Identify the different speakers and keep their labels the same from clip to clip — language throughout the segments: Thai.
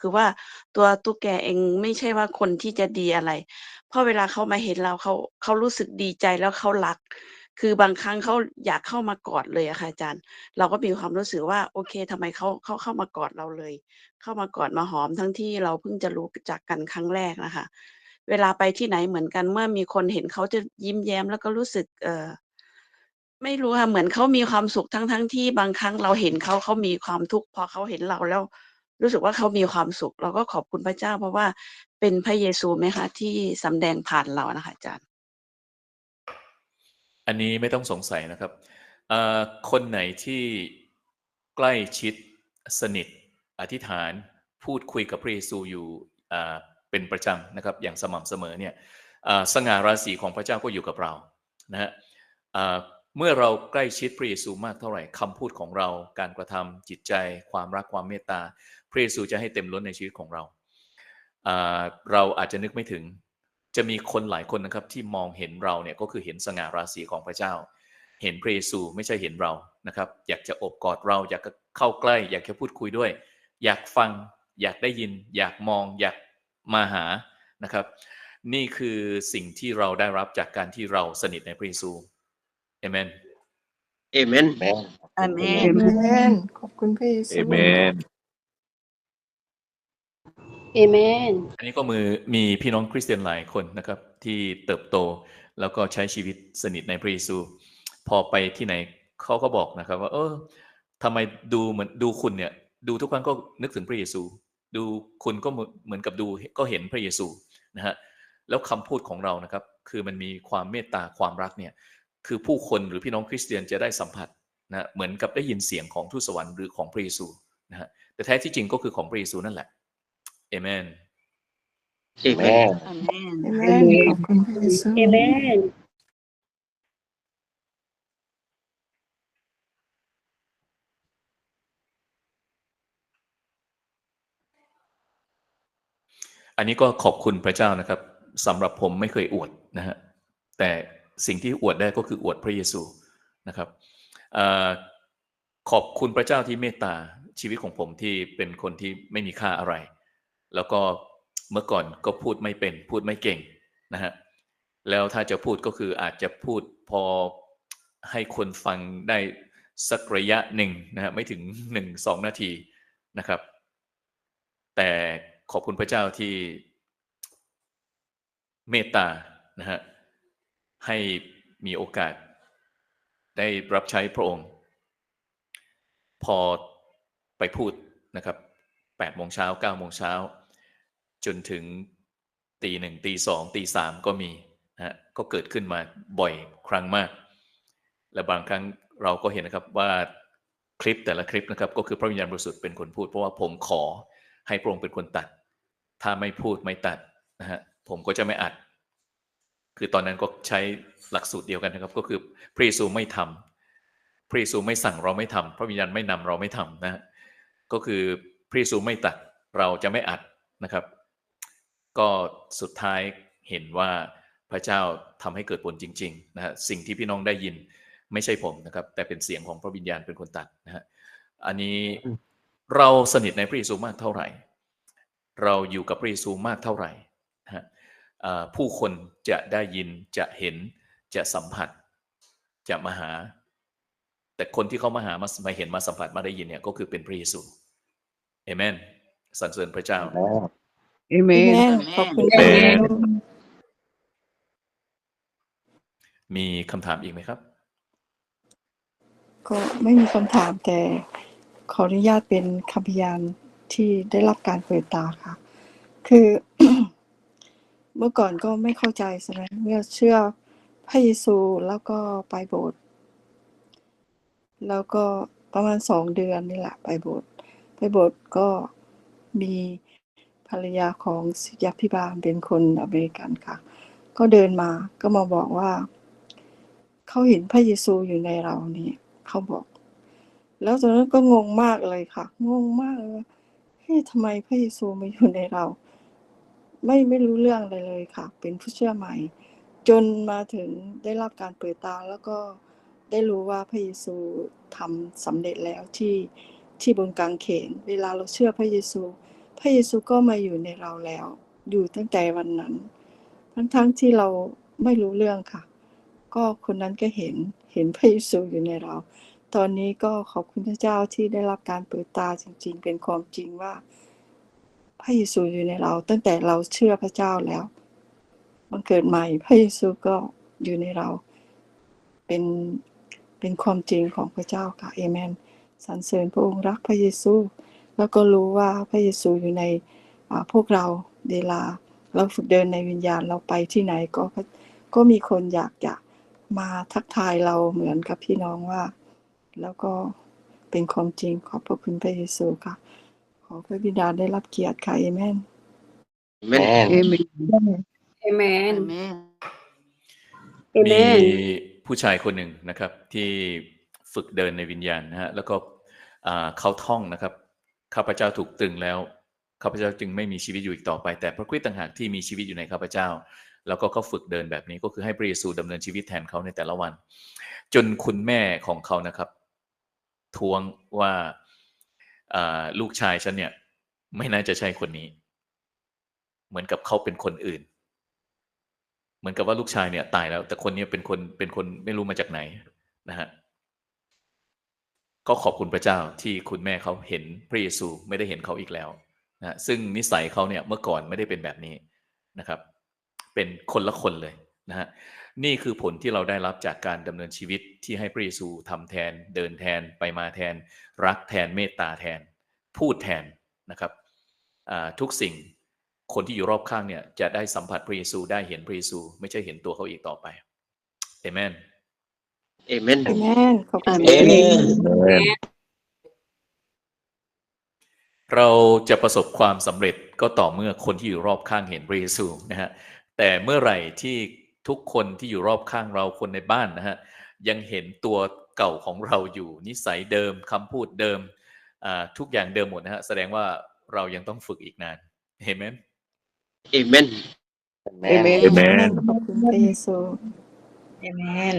Speaker 1: คือว่าตัวตุ๊กแกเองไม่ใช่ว่าคนที่จะดีอะไร เพราะเวลาเขามาเห็นเราเขาเขารู้สึกดีใจแล้วเขารัก คือบางครั้งเขาอยากเข้ามากอดเลยอะค่ะอาจารย์ เราก็มีความรู้สึกว่าโอเคทำไมเขาเขาเข้ามากอดเราเลย เข้ามากอดมาหอมทั้งที่เราเพิ่งจะรู้จักกันครั้งแรกนะคะ เวลาไปที่ไหนเหมือนกันเมื่อมีคนเห็นเขาจะยิ้มแย้มแล้วก็รู้สึกเออไม่รู้ค่ะเหมือนเขามีความสุขทั้งๆที่บางครั้งเราเห็นเขาเขามีความทุกข์พอเขาเห็นเราแล้ว รู้สึกว่าเขามีความสุข เราก็ขอบคุณพระเจ้า เพราะว่าเป็นพระเยซูไหมคะ ที่สำแดงผ่านเรานะคะอาจารย์
Speaker 2: อันนี้ไม่ต้องสงสัยนะครับคนไหนที่ใกล้ชิดสนิทอธิษฐานพูดคุยกับพระเยซูอยู่เป็นประจำนะครับอย่างสม่ำเสมอเนี่ยสง่าราศีของพระเจ้าก็อยู่กับเรานะฮะเมื่อเราใกล้ชิดพระเยซูมากเท่าไหร่คำพูดของเรา การกระทำจิตใจ ความรักความเมตตา พระเยซูจะให้เต็มล้นในชีวิตของเราอ่าเราอาจจะนึกไม่ถึง จะมีคนหลายคนนะครับที่มองเห็นเราเนี่ยก็คือเห็นสง่าราศีของพระเจ้า เห็นพระเยซูไม่ใช่เห็นเรานะครับ อยากจะโอบกอดเรา อยากจะเข้าใกล้ อยากจะพูดคุยด้วย อยากฟัง อยากได้ยิน อยากมอง อยากมาหานะครับ นี่คือสิ่งที่เราได้รับจากการที่เราสนิทในพระเยซูอาเมน
Speaker 3: อาเมน
Speaker 1: อาเม
Speaker 4: เอนเมนขอบคุณพระเยซู
Speaker 5: Amen.
Speaker 6: เอเมน
Speaker 2: อันนี้ก็มือมีพี่น้องคริสเตียนหลายคนนะครับ ที่เติบโตแล้วก็ใช้ชีวิตสนิทในพระเยซู พอไปที่ไหนเขาก็บอกนะครับ ว่า เออทำไมดูเหมือนดูคุณเนี่ย ดูทุกครั้งก็นึกถึงพระเยซู ดูคุณก็เหมือนเหมือนกับดูก็เห็นพระเยซูนะฮะแล้วคำพูดของเรานะครับ คือมันมีความเมตตาความรักเนี่ยคือผู้คนหรือพี่น้องคริสเตียนจะได้สัมผัสนะเหมือนกับได้ยินเสียงของทูตสวรรค์หรือของพระเยซูนะฮะแต่แท้ที่จริงก็คือของพระเยซูนั่นแหละ เอเมน
Speaker 3: อาเมน
Speaker 1: อาเมน
Speaker 4: เอเมนขอบคุณพระเยซู
Speaker 6: เอเมน
Speaker 2: อันนี้ก็ขอบคุณพระเจ้านะครับสำหรับผมไม่เคยอวดนะฮะแต่สิ่งที่อวดได้ก็คืออวดพระเยซูนะครับอาขอบคุณพระเจ้าที่เมตตาชีวิตของผมที่เป็นคนที่ไม่มีค่าอะไร แล้วก็เมื่อก่อนก็พูดไม่เป็น พูดไม่เก่งนะฮะแล้วถ้าจะพูดก็คืออาจจะพูดพอให้คนฟังได้สักระยะหนึ่งนะฮะไม่ถึงหนึ่งสองนาทีนะครับ แต่ขอบคุณพระเจ้าที่เมตตานะฮะให้มีโอกาสได้รับใช้พระองค์ พอไปพูดนะครับแปดโมงเช้าเก้าโมงเช้า จนถึงตีหนึ่งตีสองตีสามก็มีนะฮะก็เกิดขึ้นมาบ่อยครั้งมาก และบางครั้งเราก็เห็นนะครับว่าคลิปแต่ละคลิปนะครับก็คือพระวิญญาณบริสุทธิ์เป็นคนพูด เพราะว่าผมขอให้พระองค์เป็นคนตัด ถ้าไม่พูดไม่ตัดนะฮะผมก็จะไม่อัด คือตอนนั้นก็ใช้หลักสูตรเดียวกันนะครับ ก็คือพระเยซูไม่ทำพระเยซูไม่สั่งเราไม่ทำพระวิญญาณไม่นำเราไม่ทำนะฮะก็คือพระเยซูไม่ตัดเราจะไม่อัดนะครับ ก็สุดท้ายเห็นว่าพระเจ้าทำให้เกิดผลจริงๆนะฮะสิ่งที่พี่น้องได้ยินไม่ใช่ผมนะครับ แต่เป็นเสียงของพระวิญญาณเป็นคนตัดนะฮะอันนี้เราสนิทในพระเยซูมากเท่าไหร่ เราอยู่กับพระเยซูมากเท่าไหร่นะฮะอ่าผู้คนจะได้ยินจะเห็นจะสัมผัสจะมาหา แต่คนที่เขามาหามามาเห็นมาสัมผัสมาได้ยินเนี่ยก็คือเป็นพระเยซูเอเมนสรรเสริญพระเจ้า
Speaker 4: เอเมนขอบคุณพ
Speaker 5: เอ
Speaker 4: ระ
Speaker 5: เม
Speaker 4: เย
Speaker 5: น
Speaker 4: ซู
Speaker 2: มีคำถามอีกไหมครับ
Speaker 4: ก็ไม่มีคำถามแต่ขออนุญาตเป็นคำพยานที่ได้รับการเปิดตาค่ะ คือเมื่อก่อนก็ไม่เข้าใจใช่ไหมเมื่อเชื่อพระเยซูแล้วก็ไปโบสถ์แล้วก็ประมาณสองเดือนนี่แหละ ไปโบสถ์ไปโบสถ์ก็มี ภรรยาของศิษยาพิบาลเป็นคนอเมริกันค่ะ ก็เดินมาก็มาบอกว่า เขาเห็นพระเยซูอยู่ในเรานี่เขาบอก แล้วตอนนั้นก็งงมากเลยค่ะ งงมากเลยว่าเฮ้ยทำไมพระเยซูมาอยู่ในเรา ไม่ไม่รู้เรื่องอะไรเลยค่ะ เป็นผู้เชื่อใหม่ จนมาถึงได้รับการเปิดตาแล้วก็ได้รู้ว่าพระเยซูทำสำเร็จแล้วที่ที่บนกางเขน เวลาเราเชื่อพระเยซู พระเยซูก็มาอยู่ในเราแล้ว อยู่ตั้งแต่วันนั้น ทั้งๆที่เราไม่รู้เรื่องค่ะ ก็คนนั้นก็เห็นเห็นพระเยซูอยู่ในเรา ตอนนี้ก็ขอบคุณพระเจ้าที่ได้รับการเปิดตาจริง ๆ เป็นความจริงว่า พระเยซูอยู่ในเรา ตั้งแต่เราเชื่อพระเจ้าแล้วบังเกิดใหม่ พระเยซูก็อยู่ในเรา เป็นเป็นความจริงของพระเจ้าค่ะเอเมนสรรเสริญพระองค์รักพระเยซู แล้วก็รู้ว่าพระเยซูอยู่ในอ่าพวกเราเวลา เราฝึกเดินในวิญญาณเราไปที่ไหนก็ก็มีคนอยากจะมาทักทายเราเหมือนกับพี่น้องว่า แล้วก็เป็นความจริงขอบพระคุณพระเยซูค่ะ ขอพระบิดาได้รับเกียรติค่ะเอเมน
Speaker 3: แม่น
Speaker 5: Amen. Amen.
Speaker 1: แม่
Speaker 2: มี
Speaker 5: Amen.
Speaker 2: ผู้ชายคนหนึ่งนะครับ ที่ฝึกเดินในวิญญาณนะฮะแล้วก็อ่าเขาท่องนะครับ ข้าพเจ้าถูกตรึงแล้วข้าพเจ้าจึงไม่มีชีวิตอยู่อีกต่อไป แต่พระคริสต์ต่างหากที่มีชีวิตอยู่ในข้าพเจ้า แล้วก็เขาฝึกเดินแบบนี้ก็คือให้พระเยซูดำเนินชีวิตแทนเขาในแต่ละวัน จนคุณแม่ของเขานะครับ ทวงว่าลูกชายฉันเนี่ยไม่น่าจะใช่คนนี้ เหมือนกับเขาเป็นคนอื่น เหมือนกับว่าลูกชายเนี่ยตายแล้ว แต่คนนี้เป็นคนเป็นคนไม่รู้มาจากไหนนะฮะ ก็ขอบคุณพระเจ้าที่คุณแม่เขาเห็นพระเยซูไม่ได้เห็นเขาอีกแล้วนะซึ่งนิสัยเขาเนี่ยเมื่อก่อนไม่ได้เป็นแบบนี้นะครับ เป็นคนละคนเลยนะฮะนี่คือผลที่เราได้รับจากการดำเนินชีวิตที่ให้พระเยซูทำแทน เดินแทนไปมาแทน รักแทนเมตตาแทน พูดแทนนะครับทุกสิ่งคนที่อยู่รอบข้างเนี่ยจะได้สัมผัสพระเยซูได้เห็นพระเยซู ไม่ใช่เห็นตัวเขาอีกต่อไปเอเมน
Speaker 3: เอเมน
Speaker 4: เอเมนขอบคุณ
Speaker 3: เอเมน
Speaker 2: เราจะประสบความสำเร็จก็ต่อเมื่อคนที่อยู่รอบข้างเห็นพระเยซูนะฮะแต่เมื่อไหร่ที่ทุกคนที่อยู่รอบข้างเราคนในบ้านนะฮะยังเห็นตัวเก่าของเราอยู่นิสัยเดิมคำพูดเดิมอ่าทุกอย่างเดิมหมดนะฮะแสดงว่าเรายังต้องฝึกอีกนานเห็นไหม
Speaker 3: เอเมน
Speaker 5: Amen.
Speaker 4: เอเมน ขอบคุณพระเยซู
Speaker 5: Amen.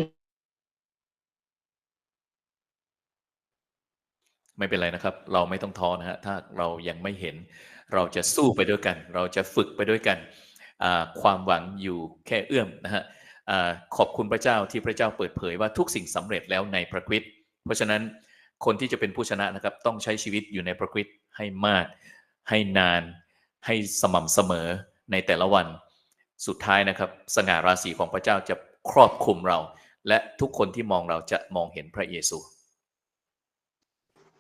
Speaker 2: ไม่เป็นไรนะครับ เราไม่ต้องท้อนะฮะถ้าเรายังไม่เห็น เราจะสู้ไปด้วยกัน เราจะฝึกไปด้วยกัน ความหวังอยู่แค่เอื้อมนะฮะขอบคุณพระเจ้าที่พระเจ้าเปิดเผยว่าทุกสิ่งสำเร็จแล้วในพระคริสต์เพราะฉะนั้นคนที่จะเป็นผู้ชนะนะครับต้องใช้ชีวิตอยู่ในพระคริสต์ให้มาก ให้นาน ให้สม่ำเสมอในแต่ละวัน สุดท้ายนะครับ สง่าราศีของพระเจ้าจะครอบคลุมเรา และทุกคนที่มองเราจะมองเห็นพระเยซู